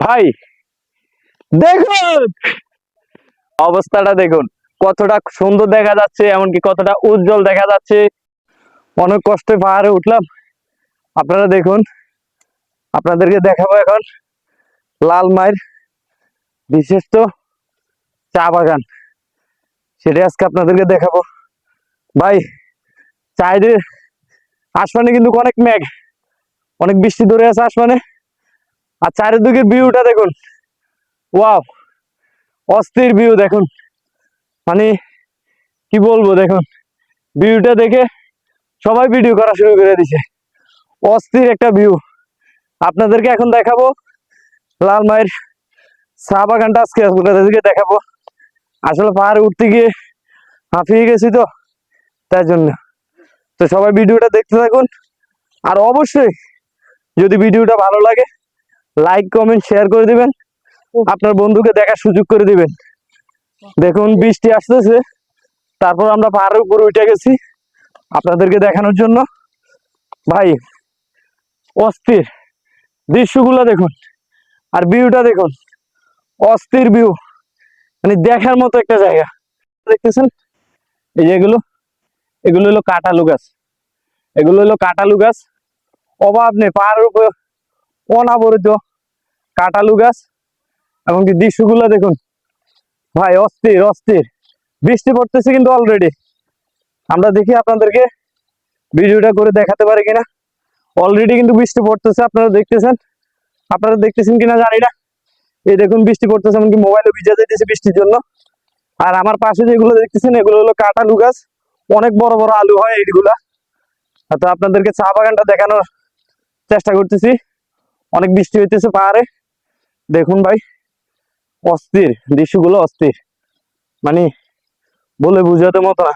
ভাই, দেখুন। অবস্থাটা দেখুন, কতটা সুন্দর দেখা যাচ্ছে, এমনকি কতটা উজ্জ্বল দেখা যাচ্ছে। অনেক কষ্টে পাহাড়ে উঠলাম। আপনারা দেখুন, আপনাদেরকে দেখাবো এখন লাল মায়ের বিশেষ তো চা বাগান। সেটা আজকে আপনাদেরকে দেখাবো। ভাই চাইদের আসমানে কিন্তু অনেক মেঘ, অনেক বৃষ্টি ধরে আছে আসমানে। আর চারিদিকের ভিউটা দেখুন। ওয়াও অস্থির ভিউ দেখুন। মানে কি বলব দেখুন ভিউটা দেখে সবাই ভিডিও করা শুরু করে দিছে অস্থির একটা ভিউ আপনাদেরকে এখন দেখাবো লাল মায়ের চা বাগানটা আজকে আপনাদেরকে দেখাবো। আসলে পাহাড়ে উঠতে গিয়ে হাঁপিয়ে গেছি তো, তাই জন্য। তো সবাই ভিডিওটা দেখতে থাকুন। আর অবশ্যই যদি ভিডিওটা ভালো লাগে লাইক কমেন্ট শেয়ার করে দিবেন। আপনার বন্ধুকে দেখার সুযোগ করে দিবেন। দেখুন বৃষ্টি আসতেছে। তারপর আমরা পাহাড়ের উপরে উঠে গেছি আপনাদেরকে দেখানোর জন্য। ভাই অস্থির। দৃশ্যগুলো দেখুন আর ভিউটা দেখুন। অস্থির ভিউ মানে দেখার মতো একটা জায়গা। দেখতেছেন? এই যে এগুলো। এগুলো হলো কাঁটালু গাছ। এগুলো হলো কাঁটালু গাছ। অভাব নেই। পাহাড়ের উপর অনাবরিত কাঁটালু গাছ এবং এমনকি দৃশ্যগুলো দেখুন, ভাই অস্থির অস্থির। বৃষ্টি পড়তেছে কিন্তু অলরেডি আমরা দেখি আপনাদেরকে ভিডিওটা করে দেখাতে পারি কিনা। অলরেডি কিন্তু বৃষ্টি পড়তেছে, আপনারা দেখতেছেন? আপনারা দেখতেছেন কিনা জানি না। এই দেখুন, বৃষ্টি পড়তেছে, এমনকি মোবাইলে ভিজা যাইতেছে বৃষ্টির জন্য। আর আমার পাশে যেগুলো দেখতেছেন, এগুলো হলো কাঁটালু গাছ। অনেক বড় বড় আলু হয় এইগুলা। তো আপনাদেরকে চা বাগানটা দেখানোর চেষ্টা করতেছি। অনেক বৃষ্টি হইতেছে পাহাড়ে। দেখুন ভাই, অস্থির, দৃশ্যগুলো অস্থির। মানে বলে বুঝাতে মতো না।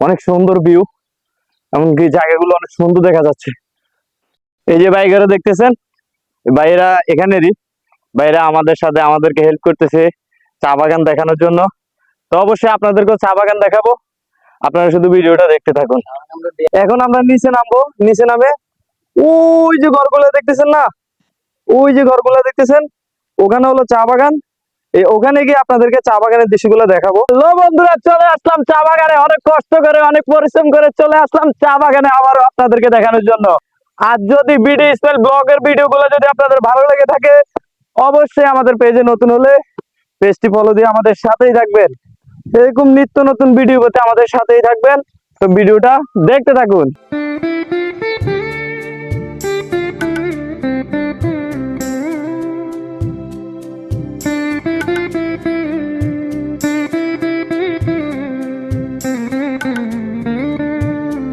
অনেক সুন্দর ভিউ এমনকি জায়গাগুলো অনেক সুন্দর দেখা যাচ্ছে। এই যে বাইকেরা দেখতেছেন, ভাইয়েরা এখানেরই। ভাইয়েরা আমাদের সাথে আমাদেরকে হেল্প করতেছে চা বাগান দেখানোর জন্য। তো অবশ্যই আপনাদেরকেও চা বাগান দেখাবো। আপনারা শুধু ভিডিওটা দেখতে থাকুন। এখন আমরা নিচে নামবো। নিচে নামে, ওই যে ঘরগুলো দেখতেছেন না? ওই যে ঘরগুলো দেখতেছেন, ওখানে হলো চা বাগান। ওখানে গিয়ে আপনাদেরকে চা বাগানের দৃশ্যগুলো দেখাবো। লো বন্ধুরা, চলে আসলাম চা বাগানে। অনেক কষ্ট করে, অনেক পরিশ্রম করে চলে আসলাম চা বাগানে আবারও আপনাদেরকে দেখানোর জন্য। আর যদি বিডি স্পেল ব্লগের ভিডিওগুলো যদি আপনাদের ভালো লেগে থাকে, অবশ্যই আমাদের পেজে নতুন হলে পেজটি ফলো দিয়ে আমাদের সাথেই থাকবেন। এরকম নিত্য নতুন ভিডিও পেতে আমাদের সাথেই থাকবেন। তো ভিডিওটা দেখতে থাকুন।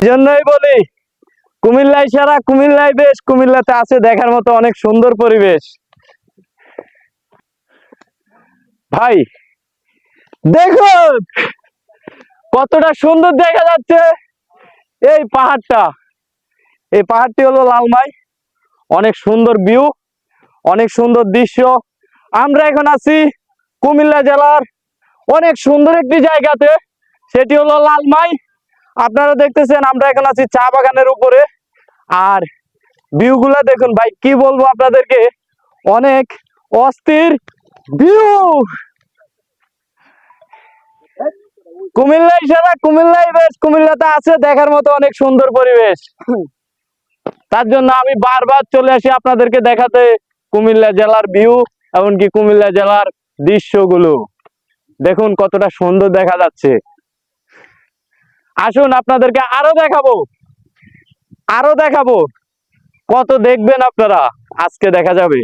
জন্যই বলি, কুমিল্লায় সারা, কুমিল্লায় বেশ, কুমিল্লাতে আছে দেখার মতো অনেক সুন্দর পরিবেশ। ভাই, দেখুন কতটা সুন্দর দেখা যাচ্ছে এই পাহাড়টা। এই পাহাড়টি হলো লালমাই। অনেক সুন্দর ভিউ অনেক সুন্দর দৃশ্য। আমরা এখন আছি কুমিল্লা জেলার অনেক সুন্দর একটি জায়গাতে, সেটি হলো লালমাই। আপনারা দেখতেছেন, আমরা এখন আছি চা বাগানের উপরে। আর ভিউ গুলা দেখুন ভাই, কি বলব আপনাদেরকে? অনেক অস্থির ভিউ! কুমিল্লা সারা কুমিল্লায় বেশ, কুমিল্লাতে আছে, দেখার মতো অনেক সুন্দর পরিবেশ। তার জন্য আমি বারবার চলে আসি আপনাদেরকে দেখাতে কুমিল্লা জেলার ভিউ, এমনকি কুমিল্লা জেলার দৃশ্যগুলো। দেখুন কতটা সুন্দর দেখা যাচ্ছে। আসুন আপনাদেরকে আরও দেখাবো। আরও দেখাবো। কত দেখবেন আপনারা? আজকে দেখা যাবে।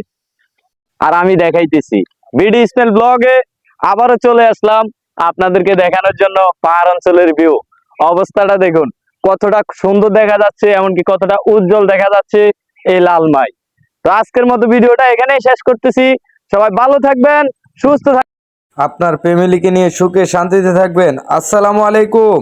আর আমি দেখাইতেছি। বিডি স্মেল ব্লগে আবারও চলে আসলাম আপনাদেরকে দেখানোর জন্য পাহাড় অঞ্চলের ভিউ অবস্থাটা দেখুন। কতটা সুন্দর দেখা যাচ্ছে, এমনকি কতটা উজ্জ্বল দেখা যাচ্ছে এই লালমাই তো আজকের মতো ভিডিওটা এখানেই শেষ করতেছি। সবাই ভালো থাকবেন, সুস্থ থাকবেন আপনার ফ্যামিলিকে নিয়ে সুখে শান্তিতে থাকবেন। আসসালামু আলাইকুম।